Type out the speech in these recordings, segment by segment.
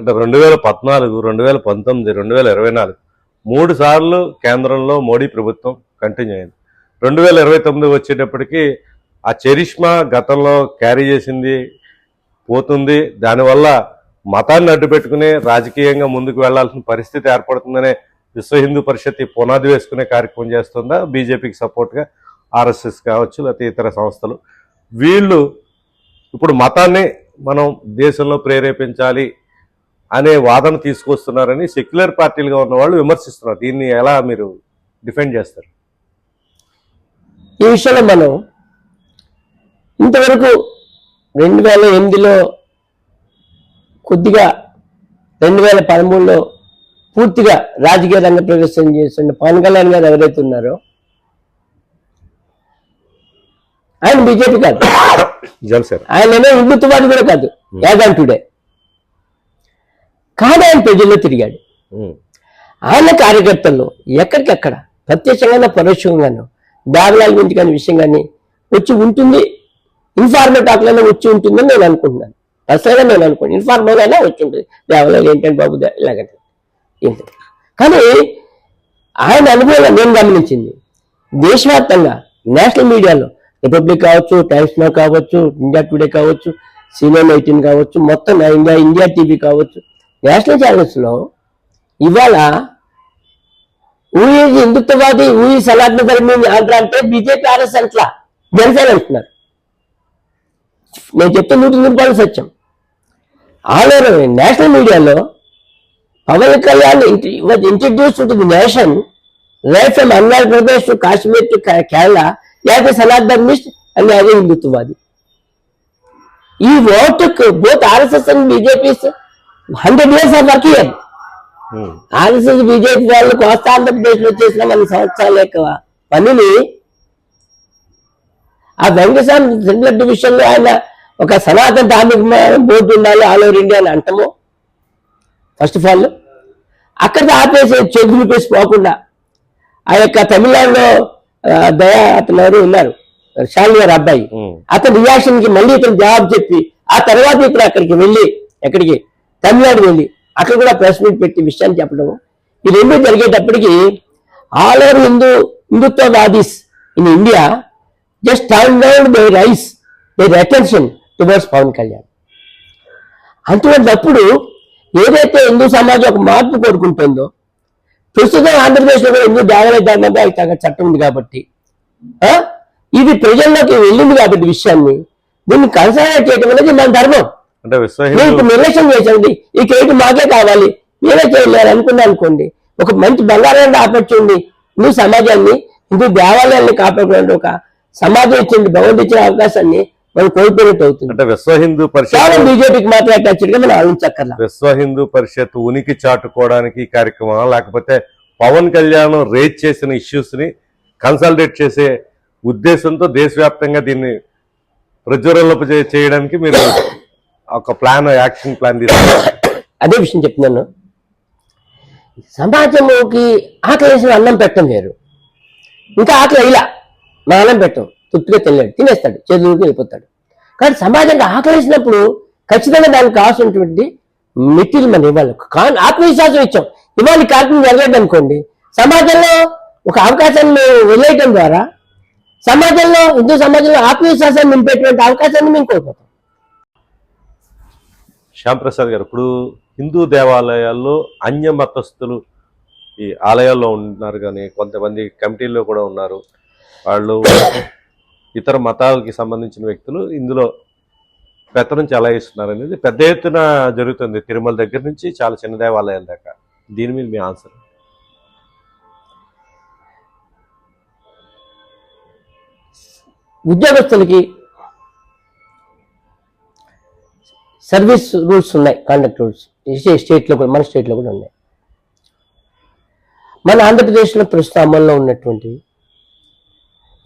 అంటే రెండు వేల పద్నాలుగు రెండు వేల పంతొమ్మిది రెండు వేల ఇరవై నాలుగు మూడు సార్లు కేంద్రంలో మోడీ ప్రభుత్వం కంటిన్యూ అయింది. రెండు వేల ఇరవై తొమ్మిది వచ్చేటప్పటికి ఆ చరిష్మా గతంలో క్యారీ చేసింది పోతుంది. దానివల్ల మతాన్ని అడ్డు పెట్టుకుని రాజకీయంగా ముందుకు వెళ్ళాల్సిన పరిస్థితి ఏర్పడుతుందనే విశ్వ హిందూ పరిషత్ పునాది వేసుకునే కార్యక్రమం చేస్తుందా? బీజేపీకి సపోర్ట్గా ఆర్ఎస్ఎస్ కావచ్చు లేకపోతే ఇతర సంస్థలు. వీళ్ళు ఇప్పుడు మతాన్ని మనం దేశంలో ప్రేరేపించాలి అనే వాదన తీసుకొస్తున్నారని సెక్యులర్ పార్టీలుగా ఉన్న వాళ్ళు విమర్శిస్తున్నారు. దీన్ని ఎలా మీరు డిఫెండ్ చేస్తారు? ఈ విషయంలో మనం ఇంతవరకు రెండు వేల ఎనిమిదిలో కొద్దిగా రెండు వేల పదమూడులో పూర్తిగా రాజకీయ రంగ ప్రవేశం చేస్తున్న పవన్ కళ్యాణ్ గారు ఎవరైతే ఉన్నారో ఆయన బీజేపీ కాదు. ఆయన ఏమో హిందుత్వవాది కూడా కాదు. యాగంటుడే కానీ ఆయన ప్రజల్లో తిరిగాడు. ఆయన కార్యకర్తల్లో ఎక్కడికక్కడ ప్రత్యక్షంగానో పరోక్షంగానో దారులాల గురించి కానీ విషయం కానీ వచ్చి ఉంటుంది. ఇన్ఫార్మల్ టాక్లోనే వచ్చి ఉంటుందని నేను అనుకుంటున్నాను. అసలు నేను అనుకోండి ఇన్ఫార్మల్ అయినా వచ్చి ఉంటుంది. దేవాలయాలు ఏంటంటే బాబు ఇలాగంటే. కానీ ఆయన అనుభవం నేను గమనించింది. దేశవ్యాప్తంగా నేషనల్ మీడియాలో రిపబ్లిక్ కావచ్చు టైమ్స్ నో కావచ్చు ఇండియా టుడే కావచ్చు సీనియర్ ఎయిటీన్ కావచ్చు మొత్తం ఇండియా ఇండియా టీవీ కావచ్చు నేషనల్ ఛానల్స్లో ఇవాళ ఊయి హిందుత్వవాది ఊయి సనాతన ధర్మం ఆంధ్ర అంటే బీజేపీ ఆర్ఎస్ అంట్లా జనసేన అంటున్నారు. నేను చెప్తే నూటి రూపాయలు సత్యం ఆల్ ఓవర్ నేషనల్ మీడియాలో Pavan Kalyan was introduce to the nation life from Arunachal Pradesh to Kashmir to Kerala as salad ధర్మిస్ట్ and as హిందుత్వవాది. ఈ ఓటుకు both RSS and BJP hundred years of work year RSS BJP వాళ్ళు కోస్తా ఆంధ్రప్రదేశ్లో చేసిన మన సంవత్సరాల యొక్క పనిని ఆ వెంకటస్వామి సెంట్రల్ డివిజన్లో ఆయన ఒక సనాతన ధార్మిక బోర్డు ఉండాలి ఆల్ ఓవర్ ఇండియా అని అంటము. ఫస్ట్ ఆఫ్ ఆల్ అక్కడ ఆపేసి చెగులు పేసి పోకుండా ఆ యొక్క తమిళనాడులో దయా అతను ఎవరు ఉన్నారు? గారు అబ్బాయి. ఉమ్, అతని రియాక్షన్కి మళ్ళీ ఇతను జవాబు చెప్పి ఆ తర్వాత ఇక్కడ అక్కడికి వెళ్ళి ఎక్కడికి? తమిళనాడు వెళ్ళి అక్కడ కూడా ప్రెస్ మీట్ పెట్టి విషయాన్ని చెప్పడం. ఈ రెండు జరిగేటప్పటికి all over Hindu హిందుత్వవాదీస్ in India just turn down they raise their attention towards Pavan Kalyan. అటువంటిప్పుడు ఏదైతే హిందూ సమాజం ఒక మార్పు కోరుకుంటుందో ప్రస్తుతం ఆంధ్రప్రదేశ్లో కూడా హిందూ దేవాలయ తగ్గ చట్టం ఉంది కాబట్టి ఇది ప్రజల్లోకి వెళ్ళింది కాబట్టి విషయాన్ని దీన్ని కన్సల్ట్ చేయడం అనేది మన ధర్మం. అంటే నిర్లక్ష్యం చేసండి ఈ క్రెడిట్ మాకే కావాలి. మీరే చేయలేరు అనుకున్నా అనుకోండి. ఒక మంచి బంగారం ఆపర్చుండి హిందూ సమాజాన్ని హిందూ దేవాలయాన్ని కాపాడుకునే ఒక సమాజం ఇచ్చింది భగవంతు ఇచ్చిన అవకాశాన్ని మనం కోల్పోయినట్టు అవుతుంది. అంటే విశ్వ హిందూ పరిషత్ బీజేపీకి టచ్గా మనం ఆలోచించక్కర్లా. విశ్వ హిందూ పరిషత్ ఉనికి చాటుకోవడానికి ఈ కార్యక్రమం లేకపోతే పవన్ కళ్యాణ్ రేజ్ చేసిన ఇష్యూస్ని కన్సల్టేట్ చేసే ఉద్దేశంతో దేశవ్యాప్తంగా దీన్ని ప్రజ్వరంలోకి చే- చేయడానికి మీరు ఒక ప్లాన్ యాక్షన్ ప్లాన్ అదే విషయం చెప్తున్నాను. సమాజంలోకి ఆకలి వేసిన అన్నం పెట్టడం వేరు. ఇంకా ఆకలి ఇలా. మా అన్నం పెట్టం. తృప్తిగా తినలేడు. తినేస్తాడు. చేతులకి వెళ్ళిపోతాడు. కానీ సమాజంగా ఆకలి వేసినప్పుడు ఖచ్చితంగా దానికి కావాల్సినటువంటి మెటీరియల్ మనం ఇవ్వాలి. కానీ ఆత్మవిశ్వాసం ఇచ్చాం. ఇవాళ కార్యక్రమం జరగలేదు అనుకోండి. సమాజంలో ఒక అవకాశాన్ని మేము వదిలేయటం ద్వారా సమాజంలో హిందూ సమాజంలో ఆత్మవిశ్వాసాన్ని నింపేటువంటి అవకాశాన్ని మేము కోల్పోతాం. శ్యాంప్రసాద్ గారు ఇప్పుడు హిందూ దేవాలయాల్లో అన్య మతస్థులు ఈ ఆలయాల్లో ఉన్నారు కానీ కొంతమంది కమిటీల్లో కూడా ఉన్నారు. వాళ్ళు ఇతర మతాలకి సంబంధించిన వ్యక్తులు ఇందులో పెత్తనం ఇస్తున్నారు అనేది పెద్ద ఎత్తున జరుగుతుంది. తిరుమల దగ్గర నుంచి చాలా చిన్న దేవాలయాల దాకా. దీని మీద మీ ఆన్సర్? ఉద్యోగస్తులకి సర్వీస్ రూల్స్ ఉన్నాయి కాండక్ట్ రూల్స్ స్టేట్లో కూడా మన స్టేట్లో కూడా ఉన్నాయి. మన ఆంధ్రప్రదేశ్లో ప్రస్తుతం అమల్లో ఉన్నటువంటి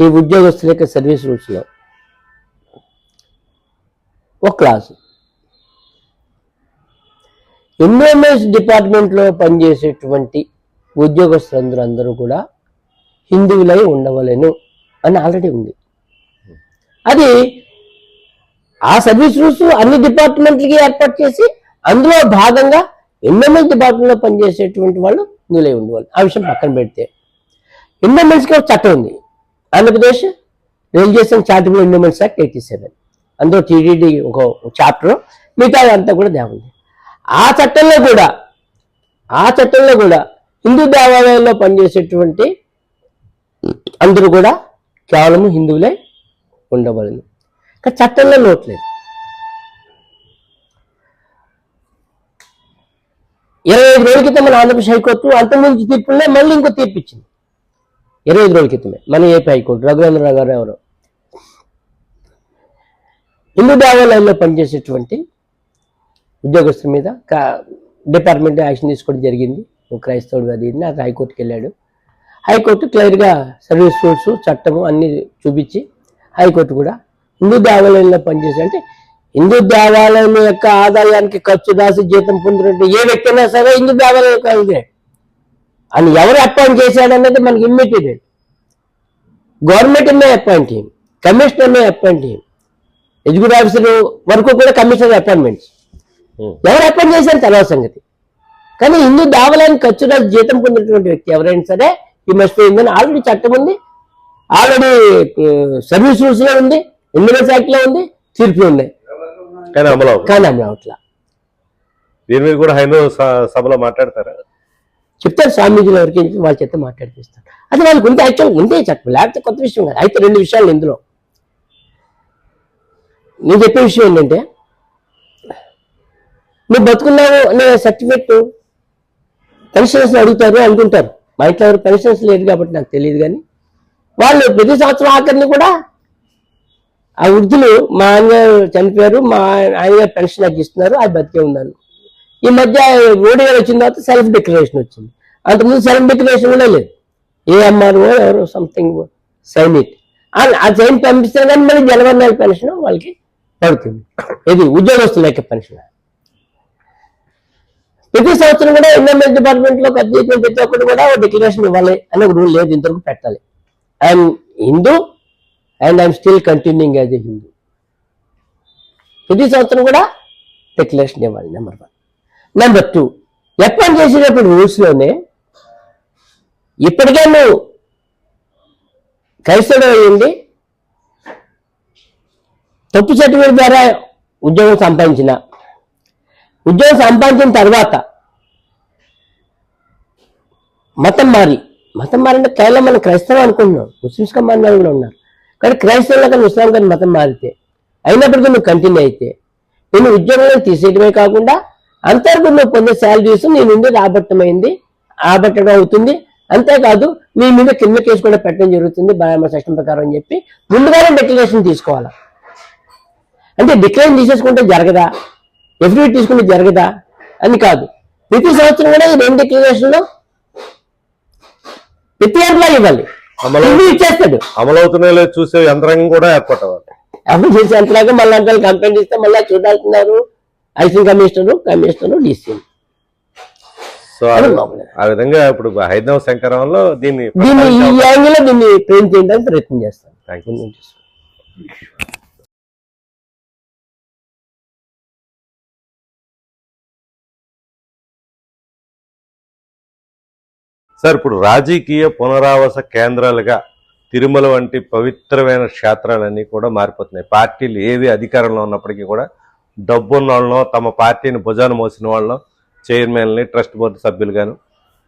ఈ ఉద్యోగస్తుల యొక్క సర్వీస్ రూల్స్లో ఒక క్లాస్. ఎన్విరాన్మెంట్ డిపార్ట్మెంట్లో పనిచేసేటువంటి ఉద్యోగస్తులందరూ అందరూ కూడా హిందువులై ఉండవలేను అని ఆల్రెడీ ఉంది. అది ఆ సర్వీస్ రూల్స్ అన్ని డిపార్ట్మెంట్లకి ఏర్పాటు చేసి అందులో భాగంగా ఎండోమెంట్స్ డిపార్ట్మెంట్లో పనిచేసేటువంటి వాళ్ళు నిలై ఉండేవాళ్ళు. ఆ విషయం పక్కన పెడితే. ఎండోమెంట్స్కి ఒక చట్టం ఉంది. Andhra Pradesh religious charitable endowments act eighty seven. అందులో టీడీడీ ఒక చాప్టర్ మిగతా అంతా కూడా దేవుంది ఆ చట్టంలో కూడా ఆ చట్టంలో కూడా హిందూ దేవాలయాల్లో పనిచేసేటువంటి అందరూ కూడా కేవలం హిందువులే ఉండవలను. కానీ చట్టంలో నోట్లేదు ఇరవై ఐదు రోజుల క్రితం మన ఆంధ్రప్రదేశ్ హైకోర్టు అంతకుముందు తీర్పులే మళ్ళీ ఇంకో తీర్పు ఇచ్చింది. ఇరవై ఐదు రోజుల క్రితమే. మన ఏపీ హైకోర్టు రఘువేంద్రరావు గారు ఎవరు? హిందూ దేవాలయంలో పనిచేసేటువంటి ఉద్యోగస్తుల మీద కా- డిపార్ట్మెంట్ యాక్షన్ తీసుకోవడం జరిగింది. ఒక క్రైస్తవుడు అది నాకు హైకోర్టుకి వెళ్ళాడు. హైకోర్టు క్లియర్గా సర్వీస్ రూల్స్ చట్టము అన్ని చూపించి హైకోర్టు కూడా హిందూ దేవాలయంలో పనిచేసే అంటే హిందూ దేవాలయం యొక్క ఆదాయానికి ఖర్చు రాసి జీతం పొందినట్టు ఏ వ్యక్తి అయినా సరే హిందూ దేవాలయం కాదే అని ఎవరు అపాయింట్ చేశాడనేది మనకి immediate government may appoint him commissioner may appoint him executive officer వరకు కూడా కమిషనర్ అపాయింట్మెంట్స్ ఎవరు అపాయింట్ చేశారు తర్వాత సంగతి. కానీ హిందూ దేవాలయం ఖర్చు రాసి జీతం పొందినటువంటి వ్యక్తి ఎవరైనా సరే ఈ మస్ట్ అయిందని ఆల్రెడీ చట్టం ఉంది. ఆల్రెడీ సర్వీస్ రూల్స్లో ఉంది. ఇండియన్స్ యాక్ట్లో ఉంది తీర్పులు ఉన్నాయి. కానీ అమలు. కానీ అమలు అవట్లా దీని మీద కూడా హైందవ సభలో మాట్లాడతారా? చెప్తారు స్వామీజీలు ఎవరికి వాళ్ళ చేత మాట్లాడిపిస్తారు. అది వాళ్ళకి ఉంటే యాక్చువల్ ఉంటే చట్టం లేకపోతే కొత్త విషయం కాదు. అయితే రెండు విషయాలు ఇందులో. నేను చెప్పే విషయం ఏంటంటే నువ్వు బతుకున్నావు అనే సర్టిఫికెట్ పెన్షన్స్ అడుగుతారు అనుకుంటారు. మా ఇంట్లో ఎవరు పెన్షన్స్ లేదు కాబట్టి నాకు తెలియదు కానీ వాళ్ళు ప్రతి సంవత్సరం ఆఖరిని కూడా ఆ వృద్ధులు మా ఆయనగారు చనిపోయారు మా ఆయన పెన్షన్ నాకు ఇస్తున్నారు అది బతికే ఉన్నాను. ఈ మధ్య ఓడి వచ్చిన తర్వాత సెల్ఫ్ డిక్లరేషన్ వచ్చింది. అంతకుముందు సెల్ఫ్ డిక్లరేషన్ కూడా లేదు. ఏ ఎంఆర్ఓ ఎవరో సంథింగ్ సైన్ ఇట్ ఆ సైన్ పంపిస్తే కానీ మళ్ళీ జనవరి నెల పెన్షన్ వాళ్ళకి పడుతుంది. ఇది ఉద్యోగస్తుల యొక్క పెన్షన్. ప్రతి సంవత్సరం కూడా ఎన్ఎంఎస్ డిపార్ట్మెంట్లో పెద్ద ప్రతి ఒక్కరు కూడా డిక్లరేషన్ ఇవ్వాలి అనే ఒక రూల్ లేదు ఇంతవరకు పెట్టాలి. And Hindu and I'm still continuing as a Hindu ప్రతి సంవత్సరం కూడా డిక్లరేషన్ ఇవ్వాలి నెంబర్ వన్ నెంబర్ టూ ఎప్పటి చేసేటప్పుడు రూల్స్లోనే ఇప్పటికే నువ్వు క్రైస్తవుడు అయ్యింది తప్పు సర్టిఫికేట్ ద్వారా ఉద్యోగం సంపాదించిన ఉద్యోగం సంపాదించిన తర్వాత మతం మారి మతం మారంటే కేవలం మనం క్రైస్తవం అనుకుంటున్నాం ముస్లిమ్స్గా మారిన కూడా ఉన్నారు. కానీ క్రైస్తవులు కానీ కానీ మతం మారితే అయినప్పటికీ నువ్వు కంటిన్యూ అయితే నేను ఉద్యోగంలో తీసేయడమే కాకుండా అంతవరకు నువ్వు పొందే శాలరీస్ నీ నుండి రాబట్టమైంది రాబట్టడం అవుతుంది. అంతేకాదు మీ మీద కింద కేసు కూడా పెట్టడం జరుగుతుంది బయామ సెక్షన్ ప్రకారం అని చెప్పి ముందుగానే డిక్లరేషన్ తీసుకోవాలి? అంటే డిక్లరేషన్ తీసేసుకుంటే జరగదా? ఎఫిడవిట్ తీసుకుంటే జరగదా? అని కాదు. ప్రతి సంవత్సరం కూడా ఈ రెండు డిక్లరేషన్లో ప్రతి ఇవ్వాలి. అమలు ఇచ్చేస్తాడు. అమలవుతున్నాయో చూసే యంత్రాంగం కూడా ఏర్పడవాలి అప్పుడు చేసే ఎంతలాగా మళ్ళీ అంటే కంప్లైంట్ ఇస్తే మళ్ళీ చూడాల్సినారు IC commissioner commissioner DC so ఆ- విధంగా ఇప్పుడు హైదవ శంకరంలో దీన్ని దీన్ని ఈ యాంగిల్ దీన్ని చేయడానికి ప్రయత్నం చేస్తాను. థ్యాంక్ యూ సార్ ఇప్పుడు రాజకీయ పునరావాస కేంద్రాలుగా తిరుమల వంటి పవిత్రమైన క్షేత్రాలన్నీ కూడా మారిపోతున్నాయి. పార్టీలు ఏవి అధికారంలో ఉన్నప్పటికీ కూడా డబ్బున్న వాళ్ళనో తమ పార్టీని భుజాన మోసిన వాళ్ళనో చైర్మన్ని ట్రస్ట్ బోర్డు సభ్యులు గాను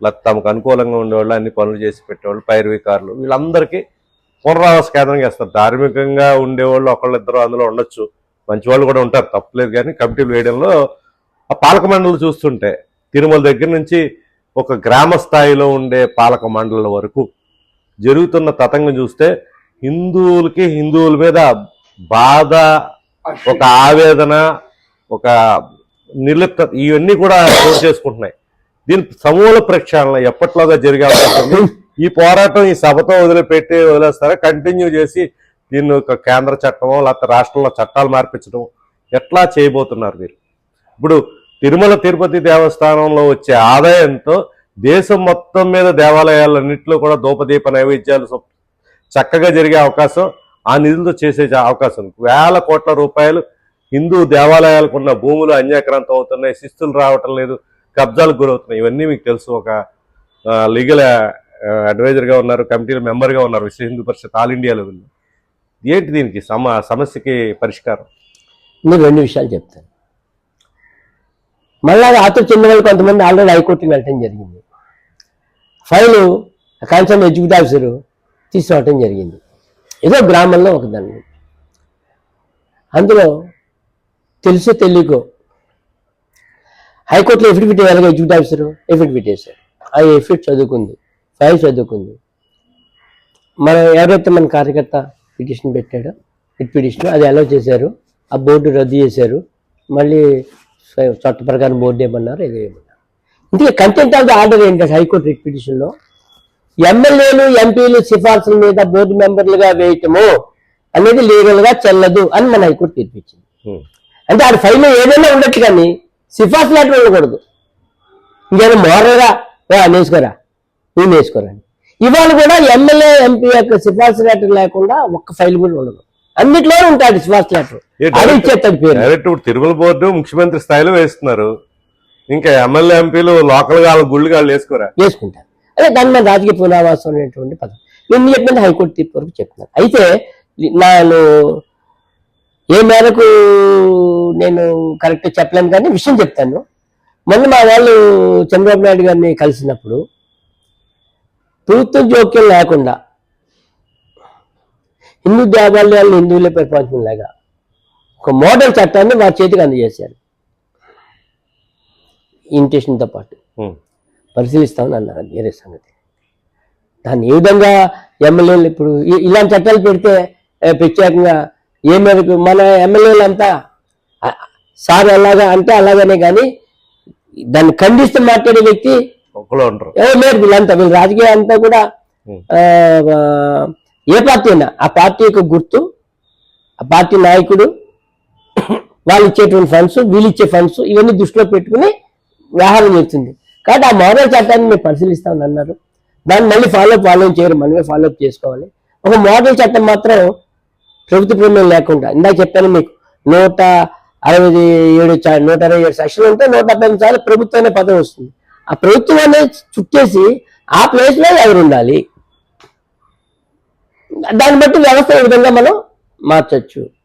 ఇలా తమకు అనుకూలంగా ఉండేవాళ్ళు అన్ని పనులు చేసి పెట్టేవాళ్ళు పైరవీకారులు వీళ్ళందరికీ పునరావాస కేంద్రం చేస్తారు. ధార్మికంగా ఉండేవాళ్ళు ఒకళ్ళిద్దరు అందులో ఉండొచ్చు. మంచివాళ్ళు కూడా ఉంటారు. తప్పలేదు కానీ కమిటీలు వేయడంలో ఆ పాలక మండలి చూస్తుంటే తిరుమల దగ్గర నుంచి ఒక గ్రామ స్థాయిలో ఉండే పాలక మండలం వరకు జరుగుతున్న తతంగం చూస్తే హిందువులకి హిందువుల మీద బాధ ఒక ఆవేదన ఒక నిర్లిప్త ఇవన్నీ కూడా చోటు చేసుకుంటున్నాయి. దీని సమూల ప్రక్షాళన ఎప్పట్లోగా జరిగే అవకాశం ఈ పోరాటం ఈ సభతో వదిలిపెట్టి వదిలేస్తారా? కంటిన్యూ చేసి దీన్ని ఒక కేంద్ర చట్టమో లేకపోతే రాష్ట్రంలో చట్టాలు మార్పించడం ఎట్లా చేయబోతున్నారు మీరు? ఇప్పుడు తిరుమల తిరుపతి దేవస్థానంలో వచ్చే ఆదాయంతో దేశం మొత్తం మీద దేవాలయాలన్నింటిలో కూడా దూపదీప నైవేద్యాలు చక్కగా జరిగే అవకాశం ఆ నిధులతో చేసే అవకాశం. వేల కోట్ల రూపాయలు హిందూ దేవాలయాలకు ఉన్న భూములు అన్యాక్రాంతం అవుతున్నాయి శిస్తులు రావటం లేదు కబ్జాలకు గురవుతున్నాయి. ఇవన్నీ మీకు తెలుసు. ఒక లీగల్ అడ్వైజర్గా ఉన్నారు కమిటీ మెంబర్గా ఉన్నారు విశ్వ హిందూ పరిషత్ ఆల్ ఇండియా లెవెల్లో. ఏంటి దీనికి సమ సమస్యకి పరిష్కారం? నేను రెండు విషయాలు చెప్తాను. మళ్ళా ఆతో చెందిన వాళ్ళు కొంతమంది ఆల్రెడీ హైకోర్టుకి వెళ్ళటం జరిగింది. ఫైలు కన్సర్న్ ఎగ్జిక్యూటివ్ ఆఫీసర్ తీసుకురావటం జరిగింది. ఏదో గ్రామంలో ఒక దాన్ని అందులో తెలుసో తెలియకో హైకోర్టులో ఎఫిడవిట్ వేయాలి ఎగ్జిక్యూటివ్ ఆఫీసరు ఎఫిడవిట్ వేశారు. ఆ ఎఫిట్ చదువుకుంది ఫైల్ చదువుకుంది. మన ఎవరైతే మన కార్యకర్త పిటిషన్ పెట్టాడో రిట్ పిటిషన్ అది అలౌ చేశారు ఆ బోర్డు రద్దు చేశారు. మళ్ళీ చట్ట ప్రకారం బోర్డు ఏమన్నారు ఇది ఏమన్నారు ఇందుకే కంటెంట్ ఆఫ్ ద ఆర్డర్ ఏంటంటే హైకోర్టు రిట్ పిటిషన్లో. ఎమ్మెల్యేలు ఎంపీలు సిఫార్సుల మీద బోర్డు మెంబర్లుగా వేయటము అనేది లీగల్గా చెల్లదు అని మన హైకోర్టు తీర్పిచ్చింది. అంటే ఆడ ఫైల్లో ఏదైనా ఉండొచ్చు కానీ సిఫార్సు లెటర్ ఉండకూడదు. ఇంకేదో మోరల్గా "ఏ, నేసుకోరా నువ్వు నేసుకోరా అని. ఇవాళ కూడా ఎమ్మెల్యే ఎంపీ యొక్క సిఫార్సు లెటర్ లేకుండా ఒక్క ఫైల్ కూడా ఉండదు. అన్నిట్లో ఉంటాడు సిఫార్సు లెటర్. డైరెక్ట్ ఇప్పుడు తిరుమల బోర్డు ముఖ్యమంత్రి స్థాయిలో వేస్తున్నారు. ఇంకా ఎమ్మెల్యే ఎంపీలు లోకల్గా గుళ్ళు వాళ్ళు వేసుకోరా? వేసుకుంటారు. అదే దాని మీద రాజకీయ పునరావాసం అనేటువంటి పదం. నేను చెప్పిన హైకోర్టు తీర్పు వరకు చెప్తున్నాను. అయితే నేను ఏ మేరకు నేను కరెక్ట్ చెప్పలేను కానీ విషయం చెప్తాను. మొన్న మా వాళ్ళు చంద్రబాబు నాయుడు గారిని కలిసినప్పుడు ప్రభుత్వ జోక్యం లేకుండా హిందూ దేవాలయాలను హిందువులే పరిపాలించలేగా ఒక మోడల్ చట్టాన్ని వారి చేతికి అందజేశారు. ఇంటేషన్తో పాటు. పరిశీలిస్తామని అన్నారు. వేరే సంగతి. దాన్ని ఏ విధంగా ఎమ్మెల్యేలు ఇప్పుడు ఇలాంటి చట్టాలు పెడితే ప్రత్యేకంగా ఏ మేరకు మన ఎమ్మెల్యేలు అంతా సార్ ఎలాగా అంటే అలాగనే కానీ దాన్ని ఖండిస్తూ మాట్లాడే వ్యక్తి లేదు వీళ్ళంతా? వీళ్ళ రాజకీయం అంతా కూడా ఏ పార్టీ అయినా ఆ పార్టీ యొక్క గుర్తు ఆ పార్టీ నాయకుడు వాళ్ళు ఇచ్చేటువంటి ఫండ్స్ వీళ్ళు ఇచ్చే ఫండ్స్ ఇవన్నీ దృష్టిలో పెట్టుకుని వ్యవహారం చేస్తుంది. కాబట్టి ఆ మోడల్ చట్టాన్ని మేము పరిశీలిస్తామని అన్నారు. దాన్ని మళ్ళీ ఫాలో ఫాలో చేయరు మనమే ఫాలో అప్ చేసుకోవాలి. ఒక మోడల్ చట్టం మాత్రం ప్రభుత్వ ప్రమేయం లేకుండా ఇందాక చెప్పాను మీకు నూట అరవై ఏడు చా- నూట అరవై ఏడు సెక్షన్లు ఉంటే నూట డెబ్బై ఎనిమిది సార్లు ప్రభుత్వం అనే పదం వస్తుంది. ఆ ప్రభుత్వం అనేది చుట్టేసి ఆ ప్లేస్లో ఎవరు ఉండాలి? దాన్ని బట్టి వ్యవస్థ ఏ విధంగా మనం మార్చచ్చు?